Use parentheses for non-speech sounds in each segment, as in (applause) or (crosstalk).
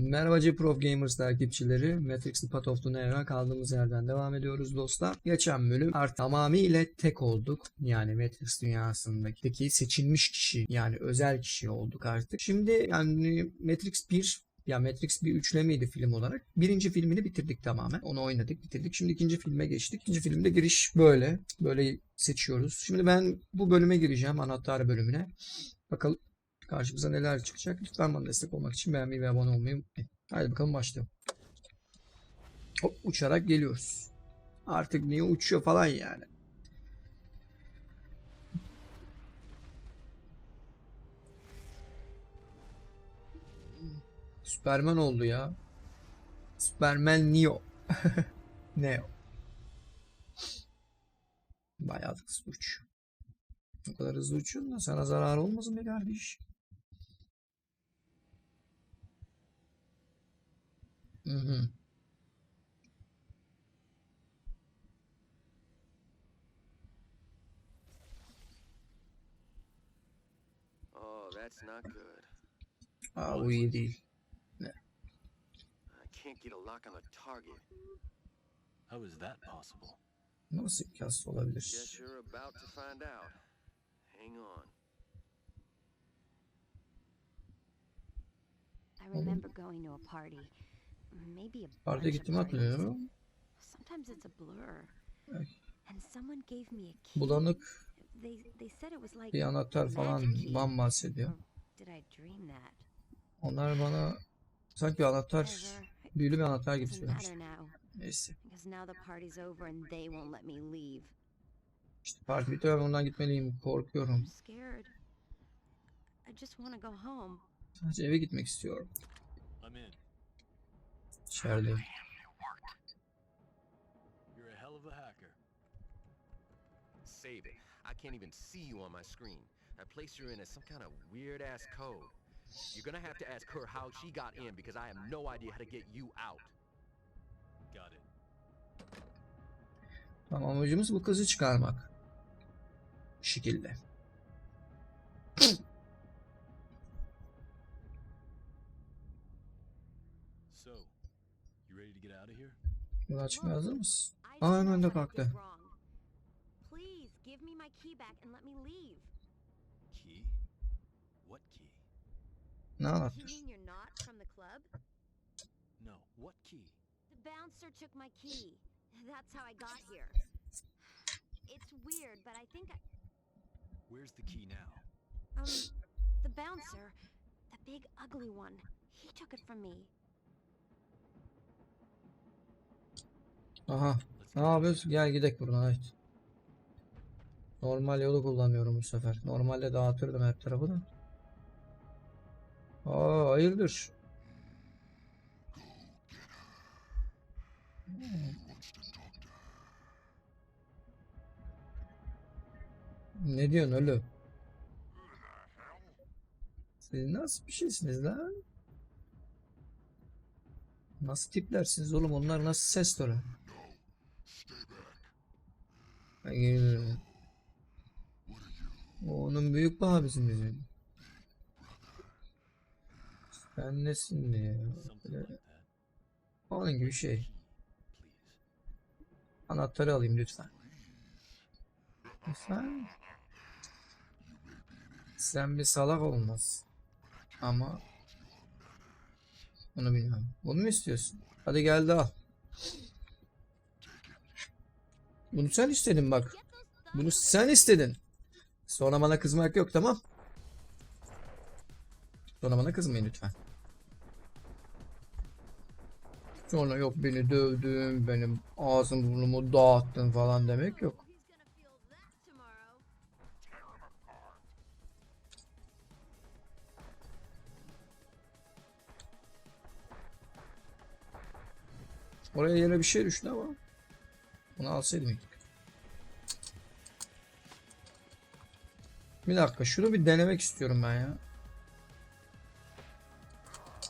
Merhaba Prof Gamers takipçileri. Matrix The Path of the Neo kaldığımız yerden devam ediyoruz dostlar. Geçen bölüm artık tamamıyla tek olduk. Yani Matrix dünyasındaki seçilmiş kişi yani özel kişi olduk artık. Şimdi yani Matrix 1 ya Matrix bir üçlemeydi film olarak. Birinci filmini bitirdik tamamen. Onu oynadık, bitirdik. Şimdi ikinci filme geçtik. İkinci filmde giriş böyle. Böyle seçiyoruz. Şimdi ben bu bölüme gireceğim. Anahtar bölümüne. Bakalım karşımıza neler çıkacak. Lütfen bana destek olmak için beğenmeyi ve abone olmayı unutmayın. Haydi bakalım başlayalım. Hop uçarak geliyoruz. Artık niye uçuyor falan yani. Süperman oldu ya. Süperman Neo. (laughs) Neo. Bayağı hızlı uçuyor. O kadar hızlı uçuyorsun da sana zarar olmasın be kardeş. Hı hı. Oh, that's not good. Aa bu iyi. I can't get a lock on the target. How is that possible? Nasıl imkansız olabilir? Guess you're about to find out. Hang on. I remember going to a party. Maybe a Partiye bunch of gittiğimi drinks. hatırlıyorum. Sometimes it's a blur. Ay. And someone gave me a key. Bulanık They they said it was like bir anahtar falan van bahsediyor. Or did I dream that? Onlar bana sanki bir anahtar, büyülü bir anahtar gibi söylemiş. Neyse. İşte parti bitiyor ben ondan gitmeliyim. Korkuyorum. I'm scared. I just want to go home. Sadece eve gitmek istiyorum. İçerideyim. You're a hell of a hacker. Save it. I can't even see you on my screen. I place you in as some kind of weird ass code. You're gonna have to ask her how she got in because I have no idea how to get you out. Got it. Tamam amacımız bu kızı çıkarmak. Bu şekilde. Mean you're not from the club? No, what key? The bouncer took my key. That's how I got here. It's weird, but I think I, Where's the key now? um the bouncer, the big ugly one, he took it from me. Aha. Ne yapıyoruz? Gel gidelim buradan evet. Normal yolu kullanıyorum bu sefer. Normalde dağıtırdım hep tarafı da. Aa hayırdır? Ne diyorsun oğlum? Siz nasıl bir şeysiniz lan? Nasıl tiplersiniz oğlum? Onlar nasıl ses tonu? Hayır. O onun büyük abisi bizim. Sen nesin diye. That. Onun gibi şey. Anahtarı alayım lütfen. Sen sen bir salak olmaz. Ama bunu bilmem. Bunu mu istiyorsun? Hadi gel de al. Bunu sen istedin bak. Bunu sen istedin. Sonra bana kızmak yok tamam? Sonra bana kızmayın lütfen. Sonra yok beni dövdün, benim ağzım burnumu dağıttın falan demek yok. Oraya yine bir şey düştü ama. Bunu alsaydım ilk. Bir dakika şunu bir denemek istiyorum ben ya.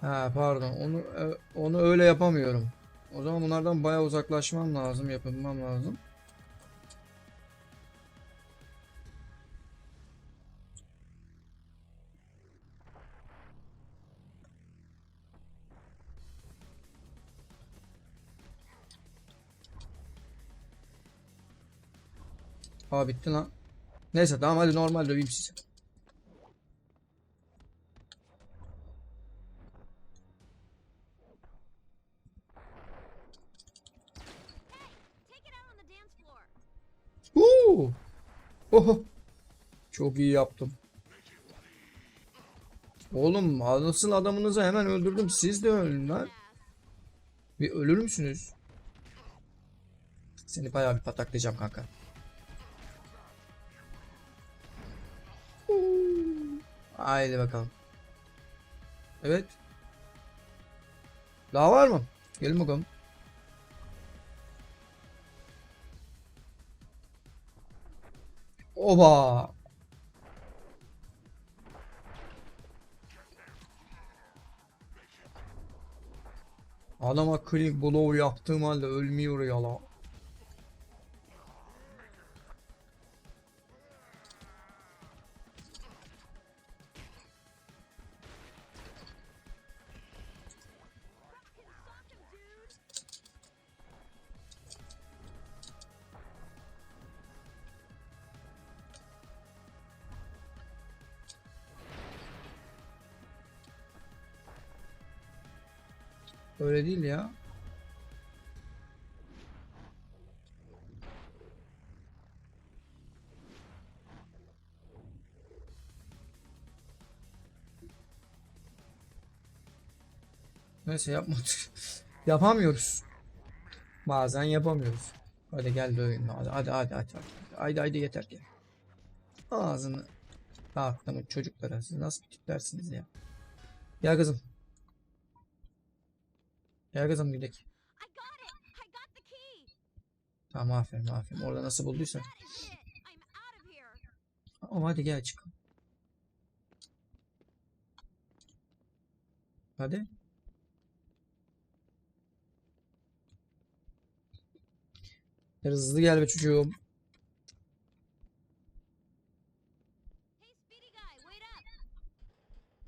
Ha pardon onu e, onu öyle yapamıyorum. O zaman bunlardan bayağı uzaklaşmam lazım, yapınmam lazım. Aa bitti lan. Neyse tamam hadi normal döveyim sizi. Huu! Oho. Çok iyi yaptım. Oğlum nasıl adamınızı hemen öldürdüm. Siz de ölün lan. Bir ölür müsünüz? Seni bayağı bir pataklayacağım kanka. Haydi bakalım. Evet. Daha var mı? Gelin bakalım. Oba. Adama click blow yaptığım halde ölmüyor ya la. Değil ya. Neyse yapmadık. (laughs) Yapamıyoruz. Bazen yapamıyoruz. Hadi gel döveyim. Hadi hadi hadi hadi. Hadi hadi, hadi yeter ki. Ağzını dağıttım çocuklara. Siz nasıl bir tiplersiniz ya? Gel kızım. Gel kızım gidelim. Tamam aferin aferin. Orada nasıl bulduysa. That is it. I'm out of here. Ama hadi gel çık. Hadi. Hızlı gel be çocuğum.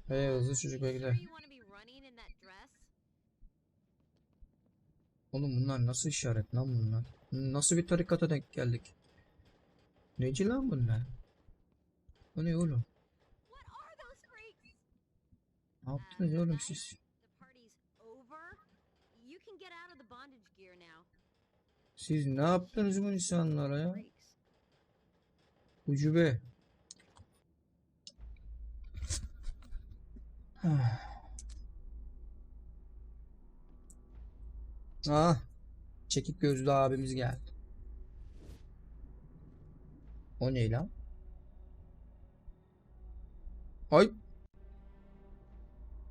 Hey, hızlı çocuk be running in that dress? Oğlum bunlar nasıl işaret lan bunlar? Nasıl bir tarikata denk geldik? Neci lan bunlar? Bu ne oğlum? Ne yaptınız Um, oğlum siz? Siz ne yaptınız bu insanlara ya? Ucube. Ah. Çekik gözlü abimiz geldi. O ne lan? Ay.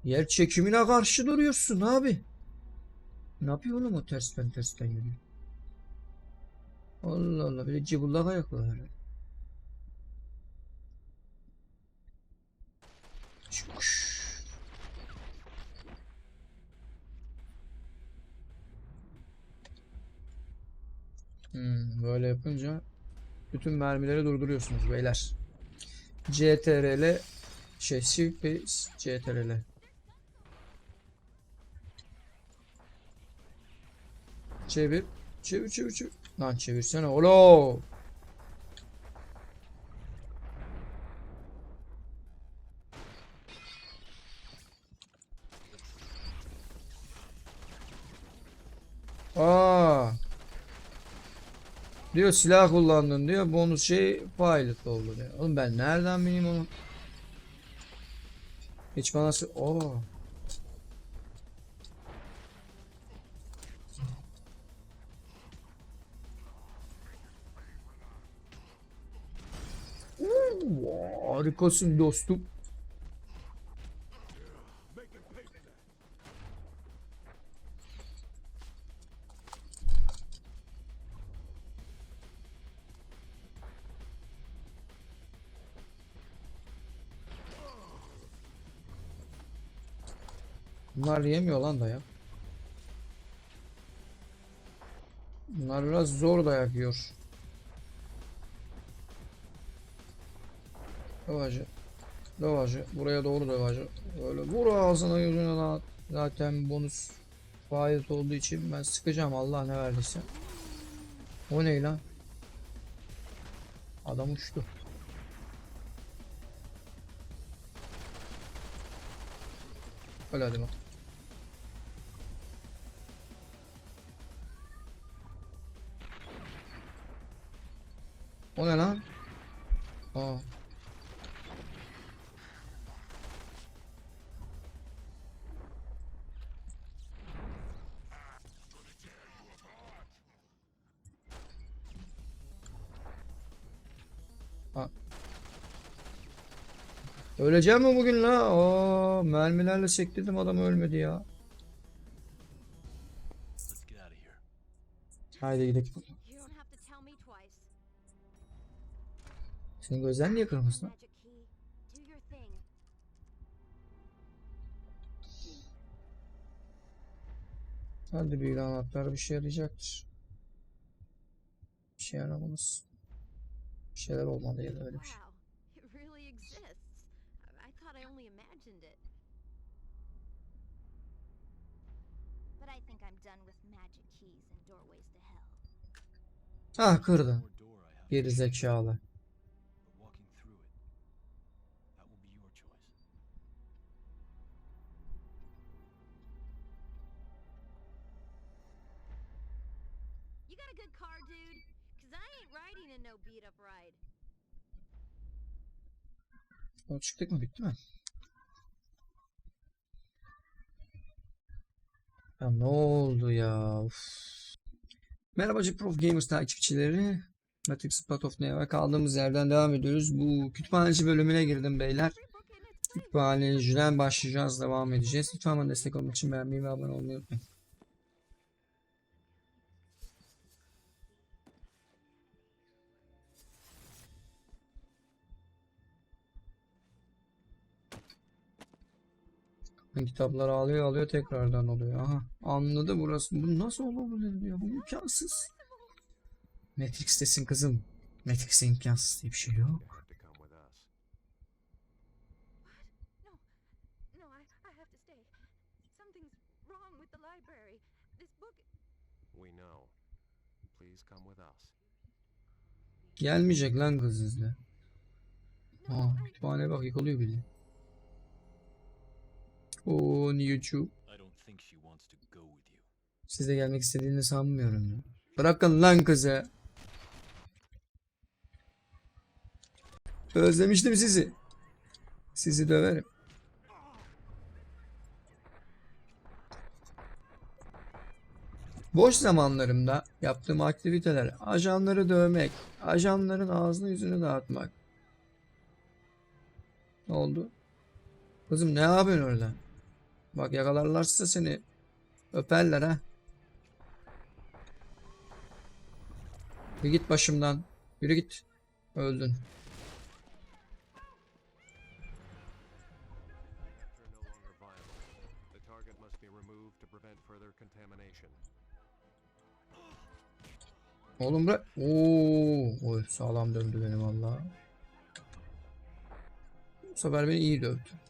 Yer çekimine karşı duruyorsun abi. Ne yapıyor oğlum o tersten tersten yürüyor? Allah Allah bir de cıbıldak ayaklar. Şuş. Hmm, böyle yapınca bütün mermileri durduruyorsunuz beyler. CTRL şey ve CTRL. Çevir. Çevir çevir çevir. Lan çevirsene oğlum. Aa. Diyor silah kullandın diyor. Bonus şey pilot oldu diyor. Oğlum ben nereden bileyim onu? Hiç bana. Oo, Harikasın dostum. Bunlar yemiyor lan dayak. Bunlar biraz zor dayak yiyor. Dövacı. Dövacı. Buraya doğru dövacı. Böyle vur ağzına yüzüne lan. Zaten bonus faiz olduğu için ben sıkacağım Allah ne verdiyse. O ne lan? Adam uçtu. Öyle hadi bak. O ne lan? Aa. Öleceğim mi bugün la? Aa, mermilerle sektirdim adam ölmedi ya. Haydi gidelim. Senin gözlerin niye kırmızı lan? Hadi büyük anahtar bir şey yarayacaktır. Bir şey yaramamız. Bir şeyler olmalı ya da öyle bir şey. Wow, it really exists. Çıktık mı bitti mi? Ya ne oldu ya? Uf. Merhabacı Prof Gamers takipçileri. Matrix Path of Neo'ya kaldığımız yerden devam ediyoruz. Bu kütüphaneci bölümüne girdim beyler. Kütüphaneciden başlayacağız, devam edeceğiz. Lütfen bana destek olmak için beğenmeyi ve abone olmayı unutmayın. Kitaplar alıyor alıyor tekrardan oluyor. Aha anladı burası. Bu nasıl olabilir diyor. Bu imkansız. Matrix'tesin kızım. Matrix'te imkansız diye bir şey yok. Gelmeyecek lan kız izle. No, Aa I, kütüphaneye bak yıkılıyor bile. You. Siz de gelmek istediğini sanmıyorum ya. Bırakın lan kızı. Özlemiştim sizi. Sizi döverim. Boş zamanlarımda yaptığım aktiviteler ajanları dövmek, ajanların ağzını yüzünü dağıtmak. Ne oldu? Kızım ne yapıyorsun orada? Bak yakalarlarsa seni öperler ha. Bir git başımdan. Yürü git. Öldün. Oğlum bırak. Oo, oy sağlam dövdü beni valla. Bu sefer beni iyi dövdü.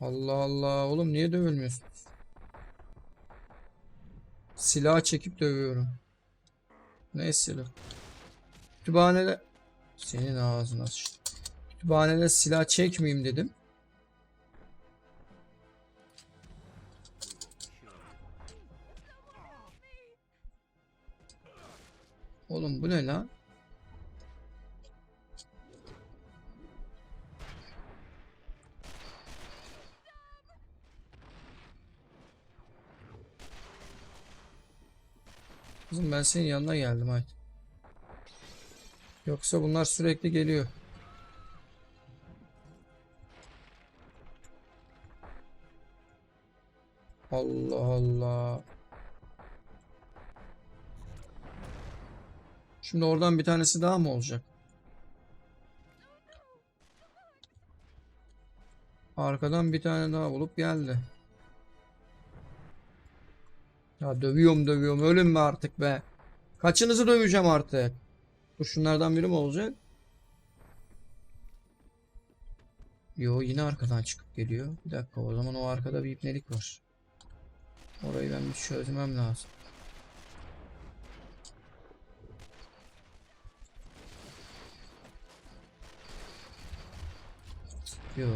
Allah Allah. Oğlum niye dövülmüyorsunuz? Silah çekip dövüyorum. Ne silah? Kütüphanede senin ağzına sıçtım. Kütüphanede silah çekmeyeyim dedim. Oğlum bu ne lan? Kızım ben senin yanına geldim haydi. Yoksa bunlar sürekli geliyor. Allah Allah. Şimdi oradan bir tanesi daha mı olacak? Arkadan bir tane daha bulup geldi. Ya dövüyorum dövüyorum ölün mü artık be. Kaçınızı döveceğim artık. Dur şunlardan biri mi olacak? Yo yine arkadan çıkıp geliyor. Bir dakika o zaman o arkada bir ipnelik var. Orayı ben bir çözmem lazım. Yo.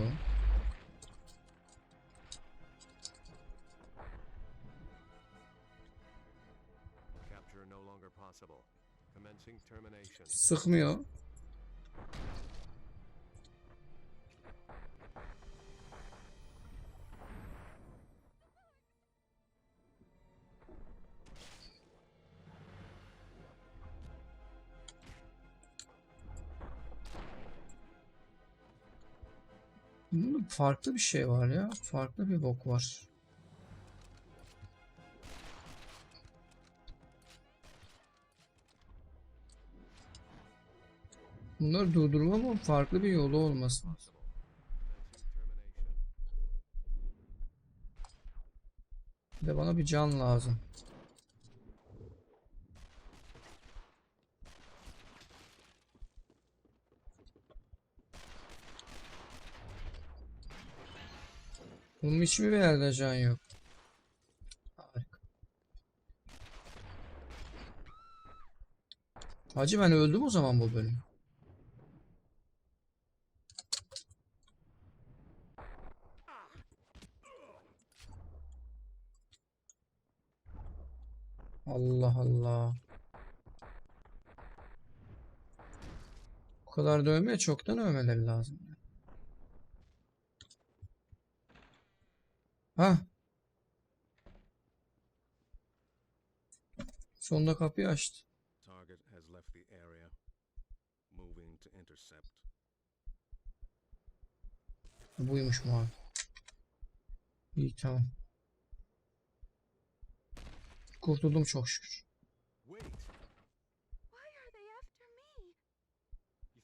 Sıkmıyor. Bunda farklı bir şey var ya. Farklı bir bok var. Bunları durdurmamın farklı bir yolu olması lazım. Bir de bana bir can lazım. Bunun hiçbir yerde can yok. Harika. Hacı ben öldüm o zaman bu bölüm. Allah Allah. Bu kadar dövmeye çoktan övmeleri lazım. Ha. Sonunda kapıyı açtı. Target has left the area. Moving to intercept. Buymuş mu abi? İyi tamam. Kurtuldum çok şükür.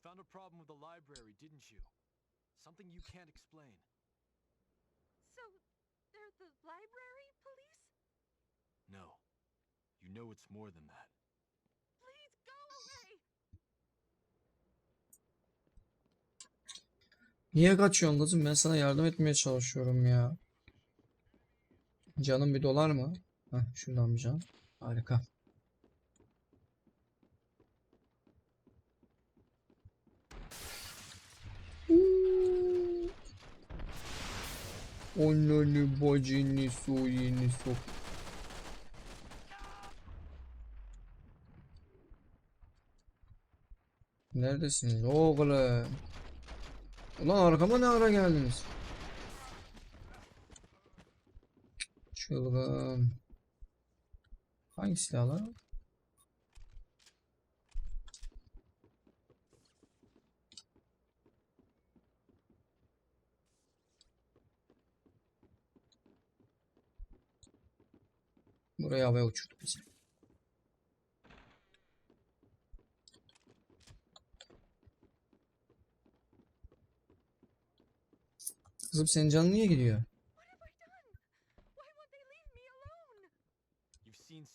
Found a problem with the library, didn't you? Something you can't explain. So, they're the library police? No. You know it's more than that. Please go away! Niye kaçıyorsun kızım? Ben sana yardım etmeye çalışıyorum ya. Canım bir dolar mı? Heh, şuradan bir can. Harika. Onları bacını soyunu sok. Neredesiniz oğlum? Ulan arkama ne ara geldiniz? Çılgın. Hangi silahlar? Buraya havaya uçurdu bizi. Kızım senin canın niye gidiyor?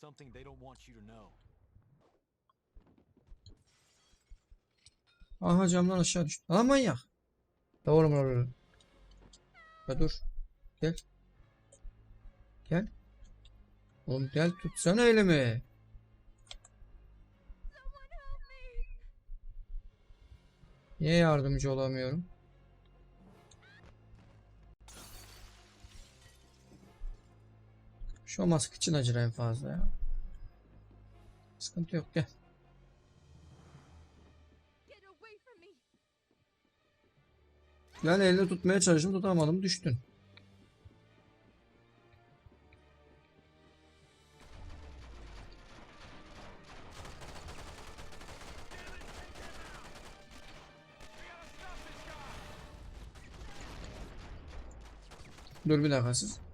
Something they don't want you to know. Aha camdan aşağı düştü. Lan manyak. Ya oğlum oğlum. Ya dur. Gel. Gel. Oğlum gel tutsana elimi. Niye yardımcı olamıyorum? Şu mask için acır en fazla ya. Sıkıntı yok gel. Yani elde tutmaya çalıştım tutamadım düştün. Dur bir dakika siz.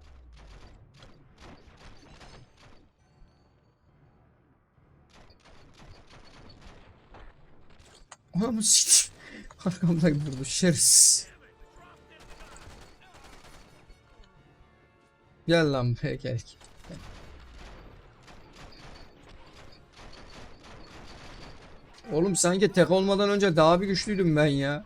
Anamı siktir. Arkamdan vurdu şerefsiz. Gel lan be gel. gel. Oğlum sanki tek olmadan önce daha bir güçlüydüm ben ya.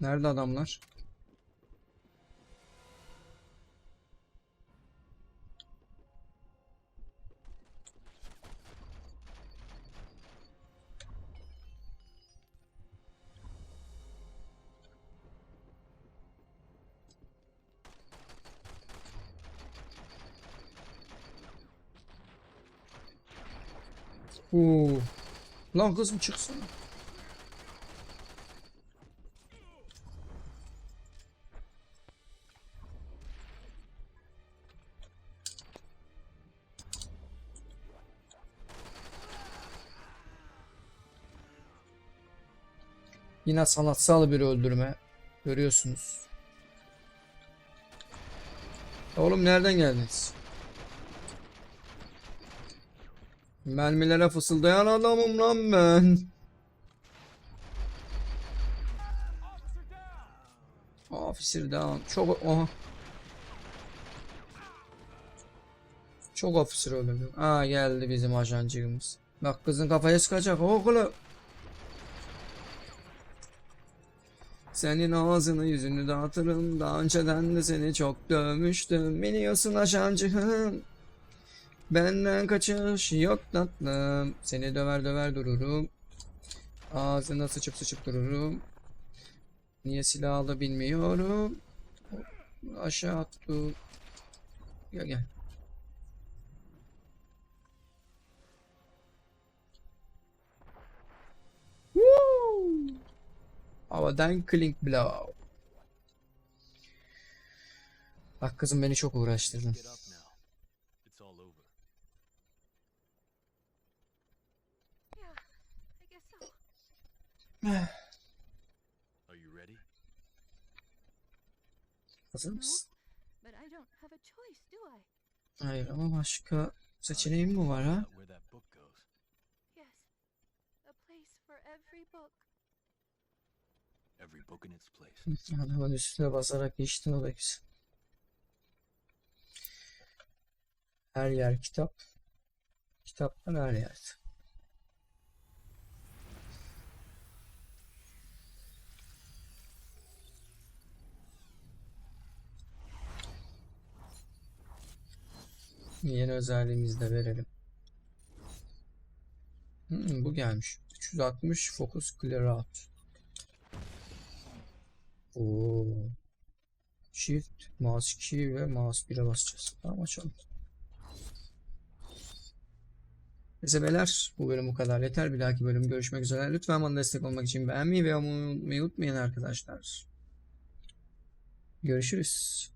Nerede adamlar? Oo. Lan kızım çıksana. Yine sanatsal bir öldürme. Görüyorsunuz. Oğlum nereden geldiniz? Mermilere fısıldayan adamım lan ben. Officer down. Çok oha. Çok officer öldürdüm. Aa geldi bizim ajancığımız. Bak kızın kafaya sıkacak oğlum. Senin ağzını yüzünü dağıtırım. Daha önceden de seni çok dövmüştüm. Biliyorsun ajancığım. Benden kaçış yok tatlım. Seni döver döver dururum. Ağzına sıçıp sıçıp dururum. Niye silah aldı bilmiyorum. Aşağı attı. Gel gel. Havadan clink blow. Bak kızım beni çok uğraştırdın. Get up now. It's all over. Yeah, I guess so. Are you ready? Hazır mısın? But I don't have a choice, do I? Hayır ama başka seçeneğim mi var ha? Out where that book goes. Yes. A place for every book. Every book in its place. Adamın üstüne basarak geçtin o da güzel. Her yer kitap. Kitaplar her yerde. Yeni özelliğimizi de verelim. Hmm, bu gelmiş. 360 Focus Clear Out. Oo. Shift, mouse 2 ve mouse 1'e basacağız. Tamam açalım. Neyse bu bölüm bu kadar yeter. Bir dahaki bölüm görüşmek üzere. Lütfen bana destek olmak için beğenmeyi ve abone olmayı unutmayın arkadaşlar. Görüşürüz.